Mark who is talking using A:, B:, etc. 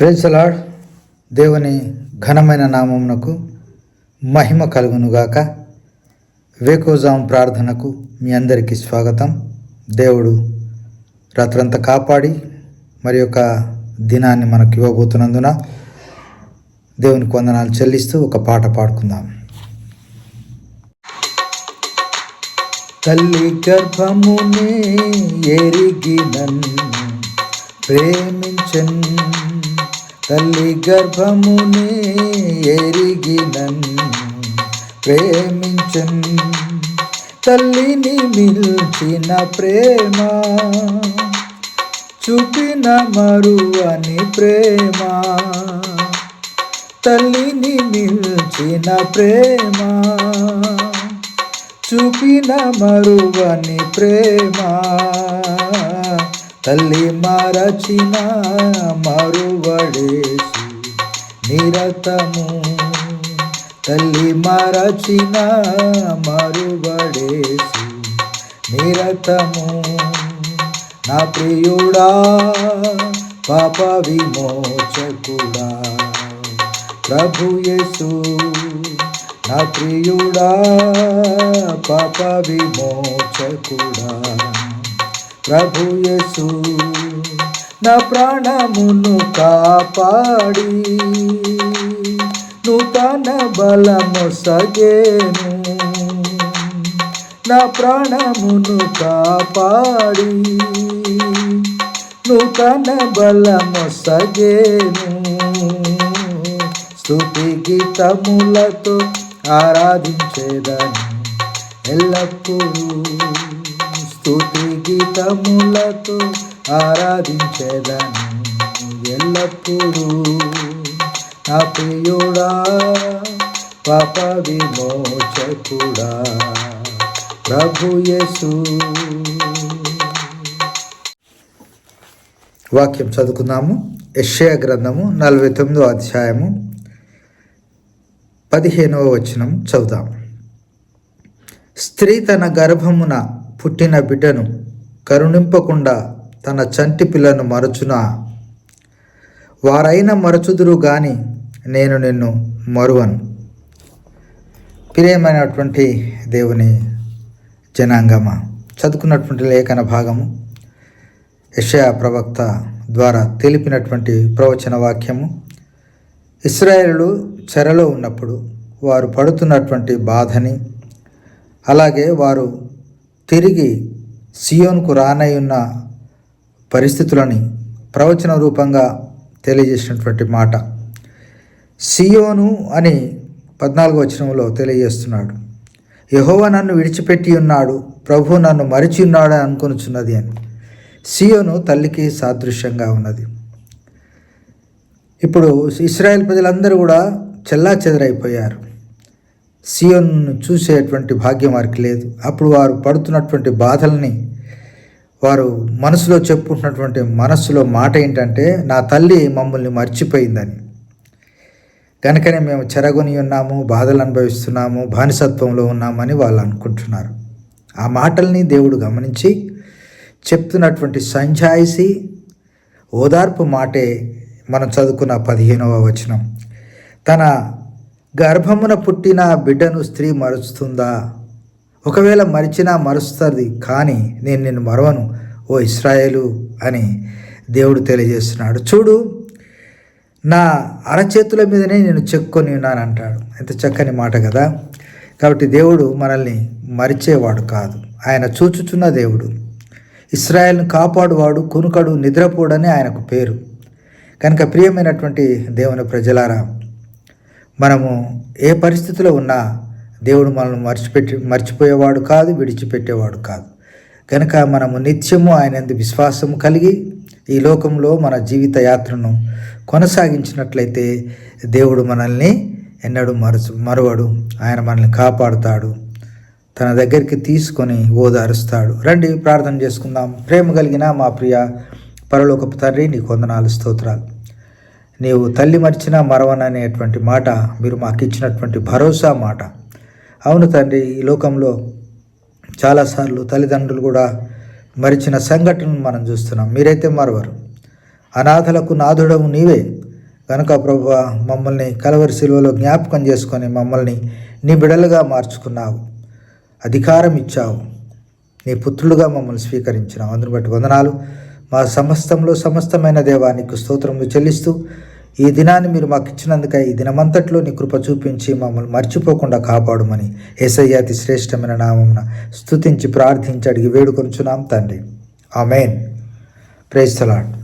A: Praise the Lord దేవుని ఘనమైన నామమునకు మహిమ కలుగునుగాక. వేకోజాం ప్రార్థనకు మీ అందరికీ స్వాగతం. దేవుడు రాత్రంతా కాపాడి మరి యొక్క దినాన్ని మనకు ఇవ్వబోతున్నందున దేవునికి వందనాలు చెల్లిస్తూ ఒక పాట పాడుకుందాం. తల్లి గర్భమునే ఎరిగి నన్ను తల్లి గర్భమునే ఎరిగి నన్ను ప్రేమించన్. తల్లిని మిల్చిన ప్రేమ చూపిన మరువని ప్రేమ. తల్లిని మిల్చిన ప్రేమ చూపిన మరువని ప్రేమ. తల్లి మరచిన మరువడేసి నిరతము. తల్లి మరచిన మరువడేసి నిరతము. నా ప్రియుడా పాప విమోచకుడా ప్రభు యేసు. నా ప్రియుడా పాప విమోచకుడా. ప్రభు యేసు నా ప్రాణమును కాపాడి నూతన బలము సగేను నా ప్రాణమును కాపాడి నూతన బలము సగేను స్థుతి గీతములతో ఆరాధించేదాన్ని ఎల్లప్పుడూ. స్థుతి గీతములతో ఆరాధించదను ఎల్లప్పుడూ. నా ప్రియుడా పాప విమోచకుడా ప్రభు యేసు. వాక్యం చదువుకుందాము. యశయ గ్రంథము నలభై తొమ్మిదో అధ్యాయము పదిహేనవ వచనం చదువుదాం. స్త్రీ తన గర్భమున పుట్టిన బిడ్డను కరుణింపకుండా తన చంటి పిల్లను మరచునా? వారైన మరచుదురు గాని నేను నిన్ను మరువను. ప్రియమైనటువంటి దేవుని జనాంగమ చదువుకున్నటువంటి లేఖన భాగము యషయా ప్రవక్త ద్వారా తెలిపినటువంటి ప్రవచన వాక్యము. ఇస్రాయేలు చెరలో ఉన్నప్పుడు వారు పడుతున్నటువంటి బాధని అలాగే వారు తిరిగి సియోన్కు రానయ్యున్న పరిస్థితులని ప్రవచన రూపంగా తెలియజేసినటువంటి మాట. సియోను అని పద్నాలుగో వచనంలో తెలియజేస్తున్నాడు. యహోవ నన్ను విడిచిపెట్టి ఉన్నాడు ప్రభు నన్ను మరిచి ఉన్నాడు అని అని. సియోను తల్లికి సాదృశ్యంగా ఉన్నది. ఇప్పుడు ఇస్రాయెల్ ప్రజలందరూ కూడా చెల్లా చెదరైపోయారు సీఎంను చూసేటువంటి భాగ్యం వారికి లేదు. అప్పుడు వారు పడుతున్నటువంటి బాధల్ని వారు మనసులో చెప్పుకుంటున్నటువంటి మనస్సులో మాట ఏంటంటే నా తల్లి మమ్మల్ని మర్చిపోయిందని. కనుకనే మేము చెరగొని ఉన్నాము బాధలు అనుభవిస్తున్నాము బానిసత్వంలో ఉన్నామని వాళ్ళు అనుకుంటున్నారు. ఆ మాటల్ని దేవుడు గమనించి చెప్తున్నటువంటి సంజాయిసి ఓదార్పు మాటే మనం చదువుకున్న పదిహేనవ వచనం. తన గర్భమున పుట్టిన బిడ్డను స్త్రీ మరుస్తుందా? ఒకవేళ మరిచినా మరుస్తుంది కానీ నేను నిన్ను మరవను ఓ ఇస్రాయేలు అని దేవుడు తెలియజేస్తున్నాడు. చూడు నా అరచేతుల మీదనే నేను చెక్కొని ఉన్నాను అంటాడు. ఎంత చక్కని మాట కదా. కాబట్టి దేవుడు మనల్ని మరిచేవాడు కాదు. ఆయన చూచుచున్న దేవుడు. ఇస్రాయల్ను కాపాడువాడు కునుకడు నిద్రపోడని ఆయనకు పేరు. కనుక ప్రియమైనటువంటి దేవుని ప్రజలారా మనము ఏ పరిస్థితిలో ఉన్నా దేవుడు మనల్ని మర్చిపెట్టి మర్చిపోయేవాడు కాదు విడిచిపెట్టేవాడు కాదు. కనుక మనము నిత్యము ఆయన ఎందు విశ్వాసము కలిగి ఈ లోకంలో మన జీవిత యాత్రను కొనసాగించినట్లయితే దేవుడు మనల్ని ఎన్నడూ మరచు మరవడు. ఆయన మనల్ని కాపాడుతాడు. తన దగ్గరికి తీసుకొని ఓదారుస్తాడు. రండి ప్రార్థన చేసుకుందాం. ప్రేమ కలిగిన మా ప్రియ పరలోకపు తండ్రి నీ కొందనాలు స్తోత్రాలు. నీవు తల్లి మరిచినా మరవననేటువంటి మాట మీరు మాకు ఇచ్చినటువంటి భరోసా మాట. అవును తండ్రి ఈ లోకంలో చాలాసార్లు తల్లిదండ్రులు కూడా మరిచిన సంఘటనను మనం చూస్తున్నాం. మీరైతే మరవరు. అనాథలకు నాథుడవు నీవే. కనుక ప్రభు మమ్మల్ని కలవరి శిలువలో జ్ఞాపకం చేసుకొని మమ్మల్ని నీ బిడలుగా మార్చుకున్నావు. అధికారం ఇచ్చావు. నీ పుత్రులుగా మమ్మల్ని స్వీకరించినావు. అందుని బట్టి వందనాలు. మా సమస్తంలో సమస్తమైన దేవానికి స్తోత్రములు చెల్లిస్తూ ఈ దినాన్ని మీరు మాకు ఇచ్చినందుకై ఈ దినమంతట్లో నీ కృప చూపించి మమ్మల్ని మర్చిపోకుండా కాపాడుమని ఏసయ్యాతి శ్రేష్టమైన నామమున స్తుతించి ప్రార్థించి అడిగి వేడుకొంచున్నాం తండ్రి. ఆమెన్. ప్రేస్తలాడ్